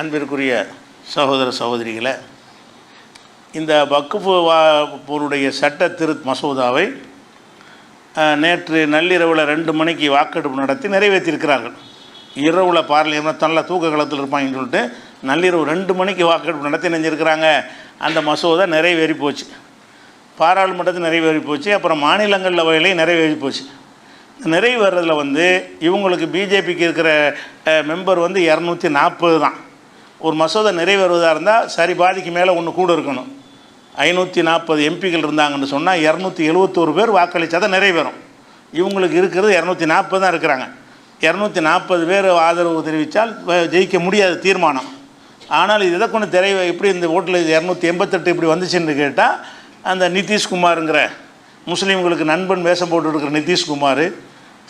அன்பிற்குரிய சகோதர சகோதரிகளை இந்த வக்குஃபு வா போருடைய சட்ட திரு மசோதாவை நேற்று நள்ளிரவில் ரெண்டு மணிக்கு வாக்கெடுப்பு நடத்தி நிறைவேற்றியிருக்கிறார்கள். இரவில் பார்லிமெண்ட் நல்ல தூக்க காலத்தில் இருப்பாங்கன்னு சொல்லிட்டு நள்ளிரவு ரெண்டு மணிக்கு வாக்கெடுப்பு நடத்தி நினைஞ்சிருக்கிறாங்க அந்த மசோதா நிறைவேறி போச்சு. பாராளுமன்றத்தில் நிறைவேறி போச்சு. அப்புறம் மாநிலங்களில் வகையிலையும் நிறைவேறி போச்சு. நிறைவேறதில் வந்து இவங்களுக்கு பிஜேபிக்கு இருக்கிற மெம்பர் வந்து இரநூத்தி நாற்பது தான். ஒரு மசோதா நிறைவேறுவதாக இருந்தால் சரி பாதிக்கு மேலே ஒன்று கூட இருக்கணும். ஐநூற்றி நாற்பது எம்பிகள் இருந்தாங்கன்னு சொன்னால் இரநூத்தி எழுபத்தோரு பேர் வாக்களித்தா தான் நிறைவேறும். இவங்களுக்கு இருக்கிறது இரநூத்தி நாற்பது தான் இருக்கிறாங்க. இரநூத்தி நாற்பது பேர் ஆதரவு தெரிவித்தால் வ- ஜெயிக்க முடியாது தீர்மானம். ஆனால் இது எதை கொண்டு திரை எப்படி இந்த ஓட்டில் இரநூத்தி எண்பத்தெட்டு இப்படி வந்துச்சுன்னு கேட்டால் அந்த நிதிஷ்குமாருங்கிற முஸ்லீம்களுக்கு நண்பன் வேஷம் போட்டுருக்கிற நிதிஷ்குமார்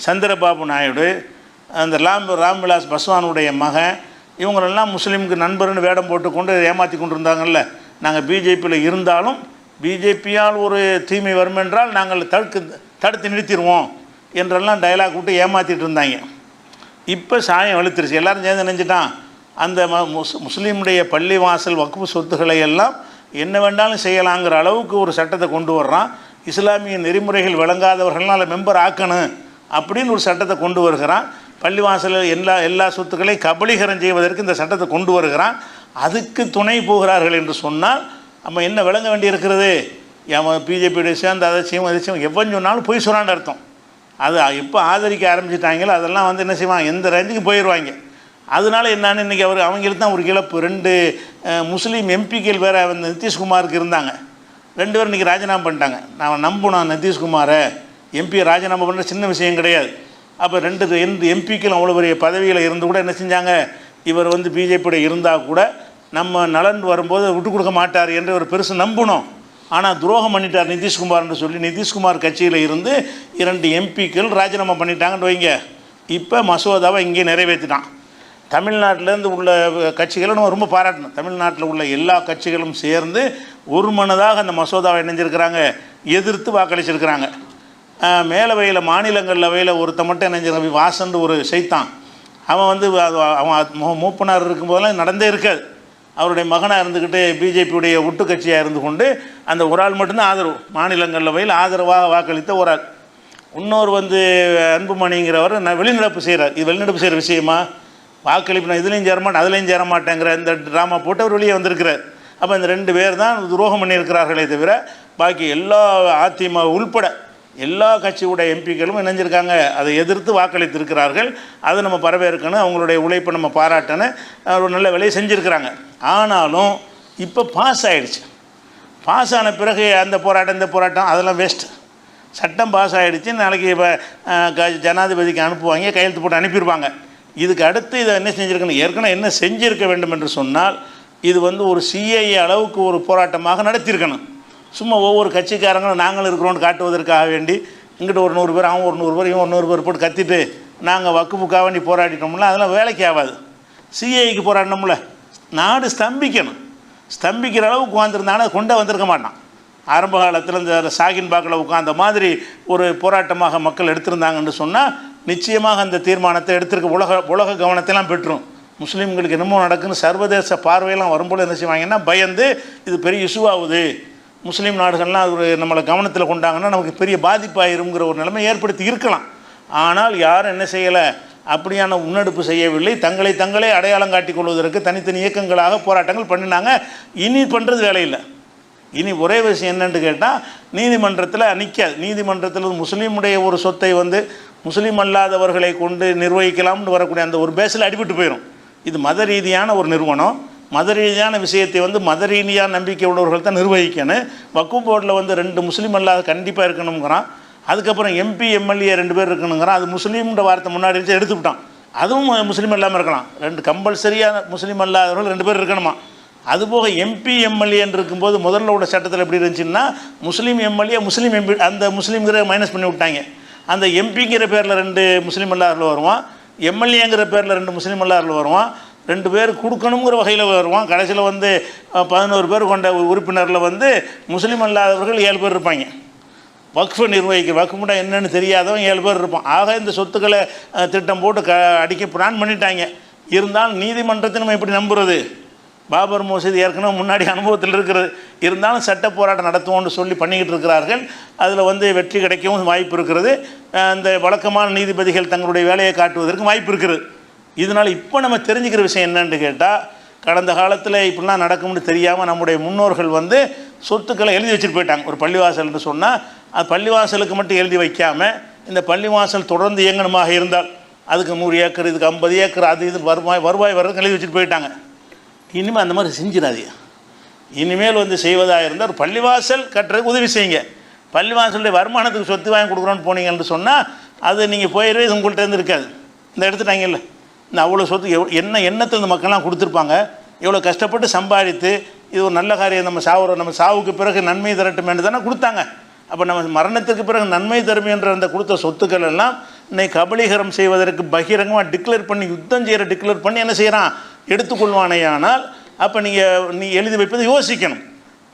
சந்திரபாபு நாயுடு அந்த ராம் ராம்விலாஸ் பஸ்வானுடைய மகன் இவங்களெல்லாம் முஸ்லீமுக்கு நண்பர்னு வேடம் போட்டு கொண்டு ஏமாற்றி கொண்டு இருந்தாங்கல்ல நாங்கள் பிஜேபியில் இருந்தாலும் பிஜேபியால் ஒரு தீமை வரும் என்றால் நாங்கள் தடுக்கு தடுத்து நிறுத்திடுவோம் என்றெல்லாம் டயலாக் விட்டு ஏமாற்றிட்டு இருந்தாங்க. இப்போ சாயம் வெளுத்துருச்சு. எல்லோரும் சேர்ந்து நினைஞ்சிட்டான். அந்த ம முஸ் முஸ்லீமுடைய பள்ளி வாசல் வக்குப்பு சொத்துக்களை எல்லாம் என்ன வேண்டாலும் செய்யலாங்கிற அளவுக்கு ஒரு சட்டத்தை கொண்டு வர்றான். இஸ்லாமிய நெறிமுறைகள் விளங்காதவர்கள்லாம் மெம்பர் ஆக்கணும் அப்படின்னு ஒரு சட்டத்தை கொண்டு வருகிறான். பள்ளிவாசலில் எல்லா எல்லா சொத்துக்களையும் கபலீகரம் செய்வதற்கு இந்த சட்டத்தை கொண்டு வருகிறான். அதுக்கு துணை போகிறார்கள் என்று சொன்னால் நம்ம என்ன விளங்க வேண்டியிருக்கிறது? அவன் பிஜேபியுடைய சேர்ந்து அதை செய்வோம் அதை செய்வோம். எவன் சொன்னாலும் பொய் சொல்லான்னு அர்த்தம். அது எப்போ ஆதரிக்க ஆரம்பிச்சிட்டாங்களோ அதெல்லாம் வந்து என்ன செய்வாங்க? எந்த ரேஞ்சுக்கு போயிடுவாங்க? அதனால என்னன்னு இன்றைக்கி அவர் அவங்களுக்கு தான் ஒரு இழப்பு. ரெண்டு முஸ்லீம் எம்பிக்கள் வேறு வந்து நிதிஷ்குமாருக்கு இருந்தாங்க. ரெண்டு பேரும் இன்றைக்கி ராஜினாமா பண்ணிட்டாங்க. நான் நம்பணும் நிதிஷ்குமாரை எம்பியை ராஜினாமா பண்ணுற சின்ன விஷயம் கிடையாது. அப்போ ரெண்டு எந்த எம்பிக்கள் அவ்வளோ பெரிய பதவியில் இருந்து கூட என்ன செஞ்சாங்க? இவர் வந்து பிஜேபியோட இருந்தால் கூட நம்ம நலன் வரும்போது விட்டு கொடுக்க மாட்டார் என்று ஒரு பெருசு நம்பணும் ஆனால் துரோகம் பண்ணிட்டார் நிதிஷ்குமார்னு சொல்லி நிதிஷ்குமார் கட்சியில் இருந்து இரண்டு எம்பிக்கள் ராஜினாமா பண்ணிட்டாங்கன்னு வைங்க. இப்போ மசோதாவை இங்கே நிறைவேற்றிட்டான். தமிழ்நாட்டிலேருந்து உள்ள கட்சிகளை நம்ம ரொம்ப பாராட்டணும். தமிழ்நாட்டில் உள்ள எல்லா கட்சிகளும் சேர்ந்து ஒரு மனதாக அந்த மசோதாவை இணைஞ்சிருக்கிறாங்க. எதிர்த்து வாக்களிச்சிருக்கிறாங்க. மேலவையில் மாநிலங்களவையில் ஒருத்த மட்டும் இணைஞ்சிருக்க வாசன் ஒரு செய்தான் அவன் வந்து அது அவன் மூப்பனார் இருக்கும்போதெல்லாம் நடந்தே இருக்காது. அவருடைய மகனாக இருந்துக்கிட்டு பிஜேபியுடைய ஒட்டு கட்சியாக இருந்து கொண்டு அந்த ஒரு ஆள் மட்டும்தான் ஆதரவு. மாநிலங்களவையில் ஆதரவாக வாக்களித்த ஒரு ஆள். இன்னொரு வந்து அன்புமணிங்கிறவர் நான் வெளிநடப்பு செய்கிறார் இது வெளிநடப்பு செய்கிற விஷயமா? வாக்களிப்பு நான் இதுலேயும் சேரமாட்டேன் அதுலேயும் சேரமாட்டேங்கிற இந்த ட்ராமா போட்டு அவர் வெளியே வந்திருக்கிறார். அப்போ இந்த ரெண்டு பேர் தான் துரோகம் பண்ணியிருக்கிறார்களே தவிர பாக்கி எல்லா அதிமுக உள்பட எல்லா கட்சியுடைய எம்பிக்களும் இணைஞ்சிருக்காங்க. அதை எதிர்த்து வாக்களித்திருக்கிறார்கள். அதை நம்ம வரவேற்கணும் அவங்களுடைய உழைப்பை நம்ம பாராட்டணும். ஒரு நல்ல வேலையை செஞ்சுருக்கிறாங்க. ஆனாலும் இப்போ பாஸ் ஆகிடுச்சு பாஸ் ஆன பிறகு அந்த போராட்டம் இந்த போராட்டம் அதெல்லாம் வேஸ்ட்டு சட்டம் பாஸ் ஆகிடுச்சு நாளைக்கு இப்போ ஜனாதிபதிக்கு அனுப்புவாங்க. கையெழுத்து போட்டு அனுப்பிடுவாங்க இதுக்கு அடுத்து இதை என்ன செஞ்சுருக்கணும்? ஏற்கனவே என்ன செஞ்சுருக்க வேண்டும் என்று சொன்னால் இது வந்து ஒரு சிஐஏ அளவுக்கு ஒரு போராட்டமாக நடத்தியிருக்கணும். சும்மா ஒவ்வொரு கட்சிக்காரங்களும் நாங்களும் இருக்கிறோன்னு காட்டுவதற்காக வேண்டி இங்கிட்ட ஒரு நூறு பேர் அவன் ஒரு நூறு பேர் இவன் ஒரு நூறு பேர் போட்டு கத்திட்டு நாங்கள் வக்குப்புக்காக வேண்டி போராடிட்டோம்ல அதெல்லாம் வேலைக்கு ஆகாது. சிஐக்கு போராடினோம்ல நாடு ஸ்தம்பிக்கணும். ஸ்தம்பிக்கிற அளவுக்கு உட்காந்துருந்தாங்கன்னா கொண்டே வந்திருக்க மாட்டான். ஆரம்ப காலத்தில் இந்த சாகின் பாக்கில் உட்காந்த மாதிரி ஒரு போராட்டமாக மக்கள் எடுத்திருந்தாங்கன்னு சொன்னால் நிச்சயமாக அந்த தீர்மானத்தை எடுத்திருக்க உலக உலக கவனத்தைலாம் பெற்றும். முஸ்லீம்களுக்கு என்னமோ நடக்குன்னு சர்வதேச பார்வையெல்லாம் வரும்போது என்ன செய்வாங்கன்னா பயந்து இது பெரிய இஷ்யூ ஆகுது. முஸ்லீம் நாடுகள்லாம் அது ஒரு நம்மளை கவனத்தில் கொண்டாங்கன்னா நமக்கு பெரிய பாதிப்பாயிருங்கிற ஒரு நிலைமை ஏற்படுத்தி இருக்கலாம். ஆனால் யாரும் என்ன செய்யலை? அப்படியான முன்னெடுப்பு செய்யவில்லை. தங்களை தங்களே அடையாளம் காட்டிக் கொள்வதற்கு தனித்தனி இயக்கங்களாக போராட்டங்கள் பண்ணினாங்க. இனி பண்ணுறது வேலையில்லை இனி ஒரே விஷயம் என்னென்று கேட்டால் நீதிமன்றத்தில் நிற்காது நீதிமன்றத்தில் முஸ்லீமுடைய ஒரு சொத்தை வந்து முஸ்லீம் அல்லாதவர்களை கொண்டு நிர்வகிக்கலாம்னு வரக்கூடிய அந்த ஒரு பேஸில் அடிபட்டு போயிடும் இது மத ரீதியான ஒரு நிறுவனம். மத ரீதியான விஷயத்தை வந்து மத ரீதியான நம்பிக்கை உள்ளவர்கள் தான் நிர்வகிக்கணும். வக்கு போர்டில் வந்து ரெண்டு முஸ்லீம் அல்லாத கண்டிப்பாக இருக்கணுங்கிறான். அதுக்கப்புறம் எம்பி எம்எல்ஏ ரெண்டு பேர் இருக்கணுங்கிறான். அது முஸ்லீம்ன்ற வார்த்தை முன்னாடி வச்சு எடுத்துவிட்டான் அதுவும் முஸ்லீம் இல்லாமல் இருக்கலாம். ரெண்டு கம்பல்சரியான முஸ்லீம் அல்லாதவர்கள் ரெண்டு பேர் இருக்கணுமா? அதுபோக எம்பி எம்எல்ஏன்னு இருக்கும்போது முதல்ல உள்ள சட்டத்தில் எப்படி இருந்துச்சுன்னா முஸ்லீம் எம்எல்ஏ முஸ்லீம் எம்பி அந்த முஸ்லீம்ங்கிற மைனஸ் பண்ணி விட்டாங்க. அந்த எம்பிங்கிற பேரில் ரெண்டு முஸ்லீம் அல்லாதவர்கள் வருவான். எம்எல்ஏங்கிற பேரில் ரெண்டு முஸ்லீம் அல்லாதவர்கள் வருவான். ரெண்டு பேர் கொடுக்கணுங்கிற வகையில் வருவான். கடைசியில் வந்து பதினோரு பேர் கொண்ட உறுப்பினரில் வந்து முஸ்லீம் அல்லாதவர்கள் ஏழு பேர் இருப்பாங்க. வக்ஃபை நிர்வகிக்க வக்ஃபுனா என்னென்னு தெரியாதவன் ஏழு பேர் இருப்பான். ஆக இந்த சொத்துக்களை திட்டம் போட்டு க அடிக்க பிளான் பண்ணிட்டாங்க. இருந்தாலும் நீதிமன்றத்தை நம்ம எப்படி நம்புறது? பாபர் மசூதி ஏற்கனவே முன்னாடி அனுபவத்தில் இருக்கிறது. இருந்தாலும் சட்ட போராட்டம் நடத்துவோம்னு சொல்லி பண்ணிக்கிட்டு இருக்கிறார்கள். அதில் வந்து வெற்றி கிடைக்கவும் வாய்ப்பு இருக்கிறது. அந்த வழக்கமான நீதிபதிகள் தங்களுடைய வேலையை காட்டுவதற்கு வாய்ப்பு இருக்கிறது. இதனால் இப்போ நம்ம தெரிஞ்சுக்கிற விஷயம் என்னன்னு கேட்டால் கடந்த காலத்தில் இப்படிலாம் நடக்கும்னு தெரியாமல் நம்முடைய முன்னோர்கள் வந்து சொத்துக்களை எழுதி வச்சுட்டு போயிட்டாங்க. ஒரு பள்ளிவாசல்னு சொன்னால் அது பள்ளிவாசலுக்கு மட்டும் எழுதி வைக்காமல் இந்த பள்ளிவாசல் தொடர்ந்து இயங்கணுமாக இருந்தால் அதுக்கு நூறு ஏக்கர் இதுக்கு ஐம்பது ஏக்கர் அது இது வருவாய் வருவாய் வர்றதுக்கு எழுதி வச்சுட்டு போயிட்டாங்க. இனிமேல் அந்த மாதிரி செஞ்சிடாதீங்க. இனிமேல் வந்து செய்வதாக இருந்தால் ஒரு பள்ளிவாசல் கட்டுறதுக்கு உதவி செய்யுங்க. பள்ளிவாசலுடைய வருமானத்துக்கு சொத்து வாங்கி கொடுக்குறோன்னு போனீங்கன்னு சொன்னால் அது நீங்கள் போயிடவே உங்கள்கிட்ட இருந்து இருக்காது. இந்த எடுத்துட்டாங்கல்ல? இந்த அவ்வளோ சொத்து எவ் என்ன எண்ணத்தை இந்த மக்கள்லாம் கொடுத்துருப்பாங்க? எவ்வளோ கஷ்டப்பட்டு சம்பாதித்து இது ஒரு நல்ல காரியம் நம்ம சாவுறோம் நம்ம சாவுக்கு பிறகு நன்மை தரட்டுமேன்னு தானே கொடுத்தாங்க. அப்போ நம்ம மரணத்துக்கு பிறகு நன்மை தரும் என்ற அந்த கொடுத்த சொத்துக்கள் எல்லாம் இன்னைக்கு கபலீகரம் செய்வதற்கு பகிரங்கமாக டிக்ளேர் பண்ணி யுத்தம் செய்கிற டிக்ளேர் பண்ணி என்ன செய்கிறான் எடுத்துக்கொள்வானேயானால் அப்போ நீங்கள் நீ எழுதி வைப்பதை யோசிக்கணும்.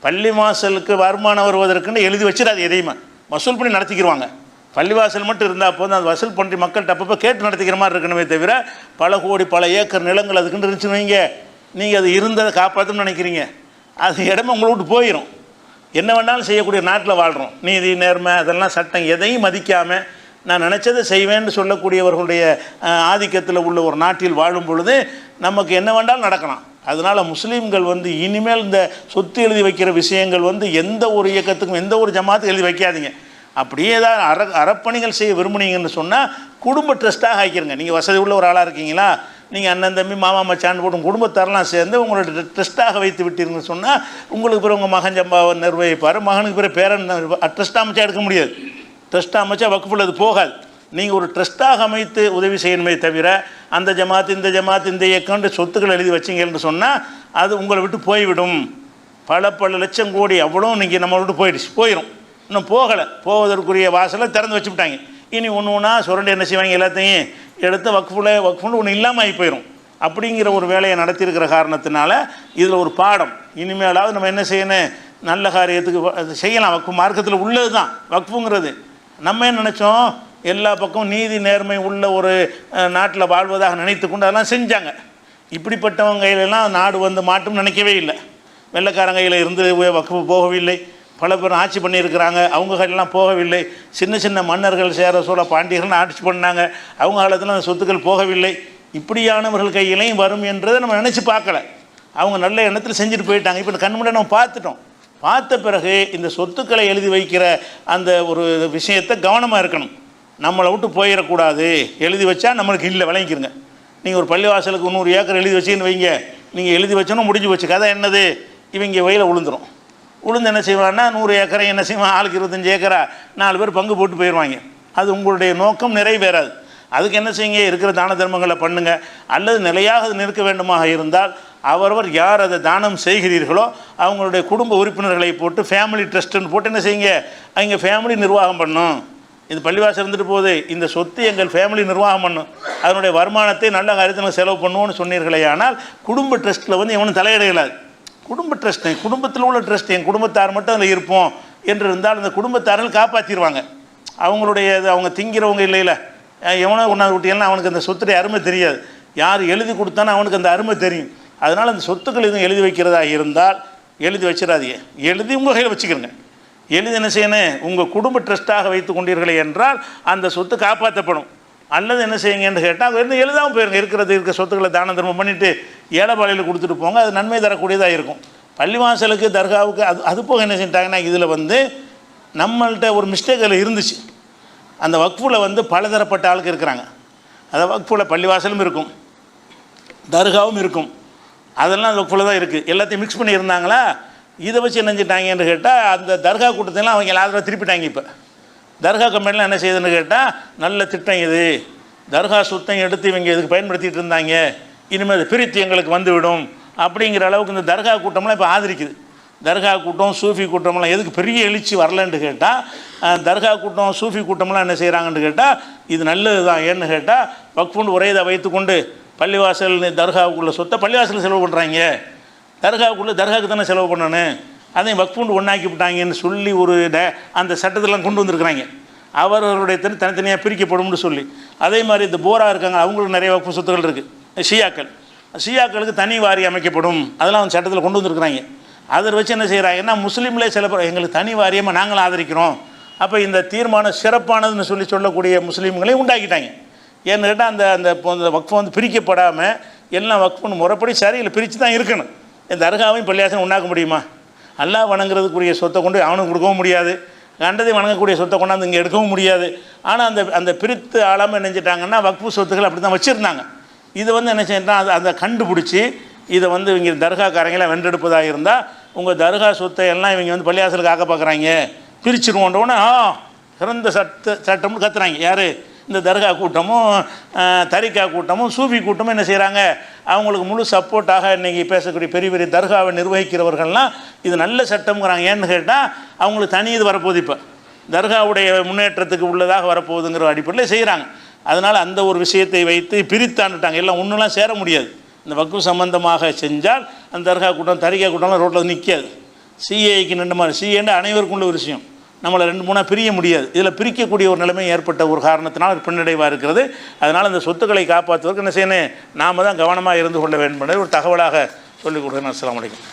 பள்ளி மாசலுக்கு வருமானம் வருவதற்குன்னு எழுதி வச்சிடாது எதையுமே. வசூல் பண்ணி நடத்திக்கிடுவாங்க பள்ளிவாசல் மட்டும் இருந்தால் போதும். அந்த வசூல் பண்ணி மக்கள்கிட்ட அப்பப்போ கேட்டு நடத்திக்கிற மாதிரி இருக்கணுமே தவிர பல கோடி பல ஏக்கர் நிலங்கள் அதுக்குன்னு இருந்துச்சுன்னு வைங்க. நீங்கள் அது இருந்ததை காப்பாற்றணும்னு நினைக்கிறீங்க. அது இடமே உங்களை விட்டு போயிடும் என்ன வேணாலும் செய்யக்கூடிய நாட்டில் வாழ்கிறோம் நீதி நேர்மை அதெல்லாம் சட்டம் எதையும் மதிக்காமல் நான் நினச்சதை செய்வேன்னு சொல்லக்கூடியவர்களுடைய ஆதிக்கத்தில் உள்ள ஒரு நாட்டில் வாழும் பொழுது நமக்கு என்ன வேண்டாலும் நடக்கலாம். அதனால் முஸ்லீம்கள் வந்து இனிமேல் இந்த சொத்து எழுதி வைக்கிற விஷயங்கள் வந்து எந்த ஒரு இயக்கத்துக்கும் எந்த ஒரு ஜமாத்துக்கும் எழுதி வைக்காதீங்க. அப்படியே ஏதாவது அற அறப்பணிகள் செய்ய விரும்புனீங்கன்னு சொன்னால் குடும்ப ட்ரஸ்ட்டாக ஆக்கிருங்க. நீங்கள் வசதி உள்ள ஒரு ஆளாக இருக்கீங்களா? நீங்கள் அண்ணன் தம்பி மாமா மச்சான் போட்டு உங்க குடும்பத்தாரெல்லாம் சேர்ந்து உங்களோட ட்ரஸ்ட்டாக வைத்து விட்டீங்கன்னு சொன்னால் உங்களுக்கு பிறகு உங்கள் மகன் ஜம்பாவை நிர்வகிப்பார். மகனுக்கு பிறகு பேரன் ட்ரஸ்ட்டாக அமைச்சா எடுக்க முடியாது. ட்ரஸ்ட்டாக அமைச்சா வக்குஃபுல் அது போகாது. நீங்கள் ஒரு ட்ரஸ்ட்டாக அமைத்து உதவி செய்யணுமே தவிர அந்த ஜமாத் இந்த ஜமாத் இந்த இயக்கம்ன்ற சொத்துக்கள் எழுதி வச்சிங்கன்னு சொன்னால் அது உங்களை விட்டு போய்விடும். பல பல லட்சம் கோடி அவ்வளோ நீங்கள் நம்மளை விட்டு போயிடுச்சு போயிடும் இன்னும் போகலை. போவதற்குரிய வாசலை திறந்து வச்சு விட்டாங்க இனி ஒன்று ஒன்றா சுரண்டி என்ன செய்வாங்க எல்லாத்தையும் எடுத்து வக்ஃபுல வக்ஃபுன்னு ஒன்று இல்லாமல் ஆகி போயிடும் அப்படிங்கிற ஒரு வேலையை நடத்தியிருக்கிற காரணத்தினால இதில் ஒரு பாடம். இனிமேலாவது நம்ம என்ன செய்யணும்? நல்ல காரியத்துக்கு அது செய்யலாம். வக்ஃபு மார்க்கத்தில் உள்ளது தான் வக்ஃபுங்கிறது நம்ம என்ன நினச்சோம்? எல்லா பக்கமும் நீதி நேர்மை உள்ள ஒரு நாட்டில் வாழ்வதாக நினைத்து கொண்டு அதெல்லாம் செஞ்சாங்க. இப்படிப்பட்டவங்க கையிலெல்லாம் நாடு வந்து மாட்டும் நினைக்கவே இல்லை. வெள்ளைக்காரங்க கையில் இருந்து உய- வக்ஃபு போகவில்லை. பல பேர் ஆட்சி பண்ணியிருக்கிறாங்க. அவங்க கையிலலாம் போகவில்லை. சின்ன சின்ன மன்னர்கள் சேர சோழ பாண்டியர்கள் ஆட்சி பண்ணாங்க. அவங்க காலத்தில் அந்த சொத்துக்கள் போகவில்லை. இப்படியானவர்கள் கையிலையும் வரும் என்றதை நம்ம நினச்சி பார்க்கல. அவங்க நல்ல எண்ணத்தில் செஞ்சுட்டு போயிட்டாங்க. இப்போ கண் முன்னே நம்ம பார்த்துட்டோம். பார்த்த பிறகு இந்த சொத்துக்களை எழுதி வைக்கிற அந்த ஒரு விஷயத்தை கவனமாக இருக்கணும். நம்மளை விட்டு போயிடக்கூடாது. எழுதி வச்சா நம்மளுக்கு இல்லை விளங்கிக்கிறங்க நீங்கள் ஒரு பள்ளிவாசலுக்கு நூறு ஏக்கர் எழுதி வச்சுன்னு வைங்க. நீங்கள் எழுதி வச்சோன்னா முடிஞ்சு போச்சு. கதை என்னது? இவங்க வயலில் விழுந்துரும் உளுந்து என்ன செய்வான்னா நூறு ஏக்கரை என்ன செய்வான் ஆளுக்கு இருபத்தஞ்சி ஏக்கரா நாலு பேர் பங்கு போட்டு போயிடுவாங்க அது உங்களுடைய நோக்கம் நிறைவேறாது. அதுக்கு என்ன செய்யுங்க இருக்கிற தான தர்மங்களை பண்ணுங்கள் அல்லது நிலையாக அது நிற்க வேண்டுமாக இருந்தால் அவரவர் யார் அதை தானம் செய்கிறீர்களோ அவங்களுடைய குடும்ப உறுப்பினர்களை போட்டு ஃபேமிலி ட்ரஸ்ட்டுன்னு போட்டு என்ன செய்யுங்க அவங்க ஃபேமிலி நிர்வாகம் பண்ணும். இது பள்ளிவாசல் இருந்துட்டு போகுது. இந்த சொத்து எங்கள் ஃபேமிலி நிர்வாகம் பண்ணும். அதனுடைய வருமானத்தை நல்ல காரியத்தில் செலவு பண்ணுவோன்னு சொன்னீர்களே ஆனால் குடும்ப ட்ரஸ்ட்டில் வந்து எவனும் தலையிட இயலாது குடும்ப ட்ரஸ்ட் குடும்பத்தில் உள்ள ட்ரஸ்ட் என் குடும்பத்தார் மட்டும் அதில் இருப்போம் என்று இருந்தால் அந்த குடும்பத்தார்கள் காப்பாற்றிடுவாங்க அவங்களுடைய இது அவங்க திங்கிறவங்க இல்லையில. எவனோ ஒன்றாவது விட்டியெல்லாம் அவனுக்கு அந்த சொத்துடைய அருமை தெரியாது. யார் எழுதி கொடுத்தானோ அவனுக்கு அந்த அருமை தெரியும். அதனால் அந்த சொத்துக்கள் எதுவும் எழுதி வைக்கிறதா இருந்தால் எழுதி வச்சிடாதீங்க. எழுதி உங்கள் கையில் வச்சுக்கிறங்க எழுதி என்ன செய்யணும்? உங்கள் குடும்ப ட்ரஸ்ட்டாக வைத்து கொண்டீர்களே என்றால் அந்த சொத்து காப்பாற்றப்படும் அல்லது என்ன செய்யுங்கன்னு கேட்டால் அங்கே இருந்து எளிதாகவும் போயிருங்க. இருக்கிறது இருக்க சொத்துக்களை தான தர்மம் பண்ணிவிட்டு ஏழைப்பாளையில் கொடுத்துட்டு போங்க. அது நன்மை தரக்கூடியதாக இருக்கும். பள்ளிவாசலுக்கு தர்காவுக்கு அது அது போக என்ன செஞ்சிட்டாங்கன்னா இதில் வந்து நம்மள்கிட்ட ஒரு மிஸ்டேக் அதில் இருந்துச்சு. அந்த வக்ஃபில் வந்து பலதரப்பட்ட ஆளுக்கு இருக்கிறாங்க. அந்த வக்ஃபில் பள்ளிவாசலும் இருக்கும். தர்காவும் இருக்கும். அதெல்லாம் அந்த வக்ஃபில் தான் இருக்குது எல்லாத்தையும் மிக்ஸ் பண்ணி இருந்தாங்களா இதை வச்சு என்ன செஞ்சிட்டாங்கன்னு கேட்டால் அந்த தர்கா கூட்டத்தெல்லாம் அவங்க எல்லாரும் திருப்பிட்டாங்க இப்போ. தர்கா கம்பெனிலாம் என்ன செய்யுதுன்னு கேட்டால் நல்ல திட்டம் இது. தர்கா சுத்தம் எடுத்து இவங்க இதுக்கு பயன்படுத்திகிட்டு இருந்தாங்க? இனிமேல் அது பிரித்து எங்களுக்கு வந்துவிடும். அப்படிங்கிற அளவுக்கு இந்த தர்கா கூட்டம்லாம் இப்போ ஆதரிக்குது. தர்கா கூட்டம் சூஃபி கூட்டம்லாம் எதுக்கு பெரிய எழுச்சி வரலன்னு கேட்டால் தர்கா கூட்டம் சூஃபி கூட்டம்லாம் என்ன செய்கிறாங்கன்னு கேட்டால் இது நல்லது தான் ஏன்னு கேட்டால் வக்ஃபுண்டு ஒரே இதை வைத்துக்கொண்டு பள்ளிவாசல் தர்காவுக்குள்ளே சொத்தை பள்ளிவாசலில் செலவு பண்ணுறாங்க தர்காவுக்குள்ளே தர்காவுக்கு தானே செலவு பண்ணணும்? அதையும் வக்ஃபுண்டு ஒன்றாக்கி விட்டாங்கன்னு சொல்லி ஒரு ட- அந்த சட்டத்தெல்லாம் கொண்டு வந்திருக்கிறாங்க. அவரவருடைய தனி தனித்தனியாக பிரிக்கப்படும்னு சொல்லி. அதே மாதிரி இந்த போரா இருக்காங்க அவங்களுக்கு நிறைய வக்ஃபு சொத்துக்கள் இருக்குது ஷியாக்கள். ஷியாக்களுக்கு தனி வாரி அமைக்கப்படும். அதெல்லாம் அந்த சட்டத்தில் கொண்டு வந்திருக்கிறாங்க. அதை வச்சு என்ன செய்கிறாங்கன்னா முஸ்லீம்களே சில பேர் எங்களுக்கு தனி வாரியமாக நாங்களும் ஆதரிக்கிறோம். அப்போ இந்த தீர்மானம் சிறப்பானதுன்னு சொல்லி சொல்லக்கூடிய முஸ்லீம்களையும் உண்டாக்கிட்டாங்க. ஏன்னு கேட்டால் அந்த அந்த இப்போ வக்ஃபு வந்து பிரிக்கப்படாமல் எல்லாம் வக்ஃபுன்னு முறைப்படி சரியில் பிரித்து தான் இருக்கணும். இந்த அருகாவையும் பள்ளியாசனம் உண்டாக்க முடியுமா? அல்லாஹ் வணங்குறதுக்குரிய சொத்தை கொண்டு அவனுக்கு கொடுக்கவும் முடியாது. கண்டதை வணங்கக்கூடிய சொத்தை கொண்டாந்து இங்கே எடுக்கவும் முடியாது. ஆனால் அந்த அந்த பிரித்து ஆளாமல் நினைச்சிட்டாங்கன்னா வக்ஃபு சொத்துக்கள் அப்படி தான் வச்சுருந்தாங்க. இது வந்து என்ன செய்யணும் அதை அதை கண்டுபிடிச்சி இதை வந்து இவங்க தர்காக்காரங்களாம் வென்றெடுப்பதாக இருந்தால் உங்கள் தர்கா சொத்தை எல்லாம் இவங்க வந்து பள்ளியாசலுக்கு ஆக்க பார்க்குறாங்க பிரிச்சிருவோன்றவுடனே ஆ சிறந்த சட்ட சட்டம்னு கத்துறாங்க. யார்? இந்த தர்கா கூட்டமும் தரிக்கா தரிகா கூட்டமும் சூஃபி கூட்டமும் என்ன செய்கிறாங்க அவங்களுக்கு முழு சப்போர்ட்டாக இன்றைக்கி பேசக்கூடிய பெரிய பெரிய தர்காவை நிர்வகிக்கிறவர்கள்லாம் இது நல்ல சட்டம்ங்கிறாங்க. ஏன்னு கேட்டால் அவங்களுக்கு தனி இது வரப்போகுது இப்போ. தர்காவுடைய முன்னேற்றத்துக்கு உள்ளதாக வரப்போகுதுங்கிற அடிப்படையில் செய்கிறாங்க அதனால் அந்த ஒரு விஷயத்தை வைத்து பிரித்தாண்டுட்டாங்க. எல்லாம் ஒன்றுலாம் சேர முடியாது. இந்த வக்கு சம்பந்தமாக செஞ்சால் அந்த தர்கா கூட்டம் தரிகா கூட்டம்லாம் ரோட்டில் நிற்காது சிஏக்கு நின்ற மாதிரி. சிஏன்னு அனைவருக்கும் உள்ள ஒரு விஷயம். நம்மளை ரெண்டு மூணாக பிரிய முடியாது. இதில் பிரிக்கக்கூடிய ஒரு நிலைமை ஏற்பட்ட ஒரு காரணத்தினால் அது பின்னடைவாக இருக்கிறது. அதனால் அந்த சொத்துக்களை காப்பாற்றுவதற்கு என்ன செய்யணும்? நாம தான் கவனமாக இருந்து கொள்ள வேண்டும் என்பதை ஒரு தகவலாக சொல்லிக் கொடுக்குறேன். அஸ்லாம் வலைக்கம்